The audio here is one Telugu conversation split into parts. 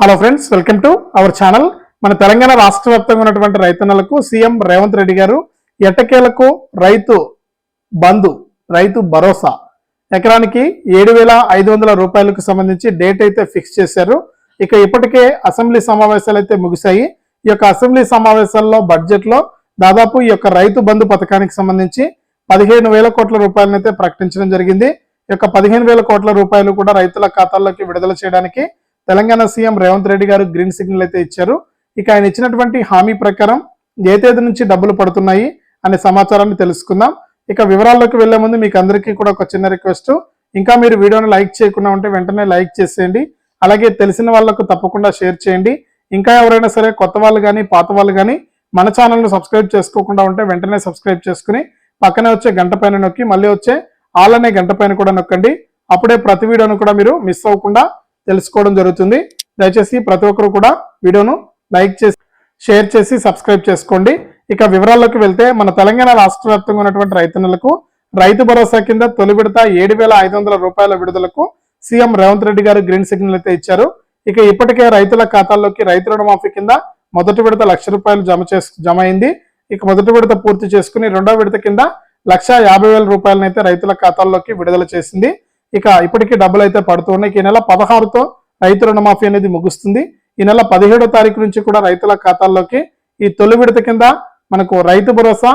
Hello friends welcome to our channel మన తెలంగాణ రాష్ట్ర వ్యాప్తంగా ఉన్నటువంటి రైతన్నలకు సీఎం రేవంత్ రెడ్డి గారు ఎట్టకేలకు రైతు బంధు రైతు భరోసా. ఎకరానికి ఏడు వేల ఐదు వందల రూపాయలకు సంబంధించి డేట్ అయితే ఫిక్స్ చేశారు. ఇక ఇప్పటికే అసెంబ్లీ సమావేశాలు అయితే ముగిశాయి. ఈ యొక్క అసెంబ్లీ సమావేశాల్లో బడ్జెట్లో దాదాపు ఈ యొక్క రైతు బంధు పథకానికి సంబంధించి పదిహేను వేల కోట్ల రూపాయలను అయితే ప్రకటించడం జరిగింది. ఈ యొక్క పదిహేను వేల కోట్ల రూపాయలు కూడా రైతుల ఖాతాల్లోకి విడుదల చేయడానికి తెలంగాణ సీఎం రేవంత్ రెడ్డి గారు గ్రీన్ సిగ్నల్ అయితే ఇచ్చారు. ఇక ఆయన ఇచ్చినటువంటి హామీ ప్రకారం ఏ తేదీ నుంచి డబ్బులు పడుతున్నాయి అనే సమాచారాన్ని తెలుసుకుందాం. ఇక వివరాల్లోకి వెళ్ళే ముందు మీకు అందరికీ కూడా ఒక చిన్న రిక్వెస్ట్. ఇంకా మీరు వీడియోని లైక్ చేయకుండా ఉంటే వెంటనే లైక్ చేసేయండి. అలాగే తెలిసిన వాళ్ళకు తప్పకుండా షేర్ చేయండి. ఇంకా ఎవరైనా సరే కొత్త వాళ్ళు కానీ పాత వాళ్ళు కానీ మన ఛానల్ను సబ్స్క్రైబ్ చేసుకోకుండా ఉంటే వెంటనే సబ్స్క్రైబ్ చేసుకుని పక్కనే వచ్చే గంట పైన నొక్కి మళ్ళీ వచ్చే ఆల్ అనే గంట పైన కూడా నొక్కండి. అప్పుడే ప్రతి వీడియోను కూడా మీరు మిస్ అవ్వకుండా తెలుసుకోవడం జరుగుతుంది. దయచేసి ప్రతి ఒక్కరు కూడా వీడియోను లైక్ చేసి షేర్ చేసి సబ్స్క్రైబ్ చేసుకోండి. ఇక వివరాల్లోకి వెళ్తే మన తెలంగాణ రాష్ట్ర వ్యాప్తంగా ఉన్నటువంటి రైతన్నులకు రైతు భరోసా కింద తొలి విడత ఏడు వేల ఐదు వందల రూపాయల విడుదలకు సీఎం రేవంత్ రెడ్డి గారు గ్రీన్ సిగ్నల్ అయితే ఇచ్చారు. ఇక ఇప్పటికే రైతుల ఖాతాల్లోకి రైతు రుణమాఫీ కింద మొదటి విడత లక్ష రూపాయలు జమ చేసు జమ అయింది. ఇక మొదటి విడత పూర్తి చేసుకుని రెండో విడత కింద లక్ష యాభై వేల రూపాయలనైతే రైతుల ఖాతాల్లోకి విడుదల చేసింది. ఇక ఇప్పటికీ డబ్బులు అయితే పడుతూ ఉన్నాయి ఈ నెల పదహారుతో రైతు రుణమాఫీ అనేది ముగుస్తుంది. ఈ నెల పదిహేడో తారీఖు నుంచి కూడా రైతుల ఖాతాల్లోకి ఈ తొలి విడత కింద మనకు రైతు భరోసా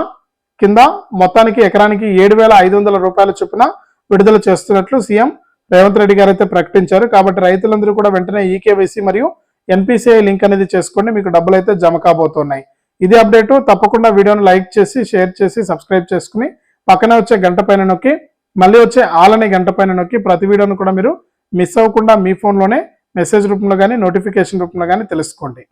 కింద మొత్తానికి ఎకరానికి ఏడు వేల ఐదు వందల రూపాయల చొప్పున విడుదల చేస్తున్నట్లు సీఎం రేవంత్ రెడ్డి గారు అయితే ప్రకటించారు. కాబట్టి రైతులందరూ కూడా వెంటనే ఈకేవైసీ మరియు ఎన్పిసిఐ లింక్ అనేది చేసుకోండి. మీకు డబ్బులు అయితే జమ కాబోతున్నాయి. ఇది అప్డేటు. తప్పకుండా వీడియోను లైక్ చేసి షేర్ చేసి సబ్స్క్రైబ్ చేసుకుని పక్కనే వచ్చే గంట పైన నొక్కి మళ్ళీ వచ్చే ఆల్ అనే గంట పైన నొక్కి ప్రతి వీడియోను కూడా మీరు మిస్ అవ్వకుండా మీ ఫోన్లోనే మెసేజ్ రూపంలో కానీ నోటిఫికేషన్ రూపంలో కానీ తెలుసుకోండి.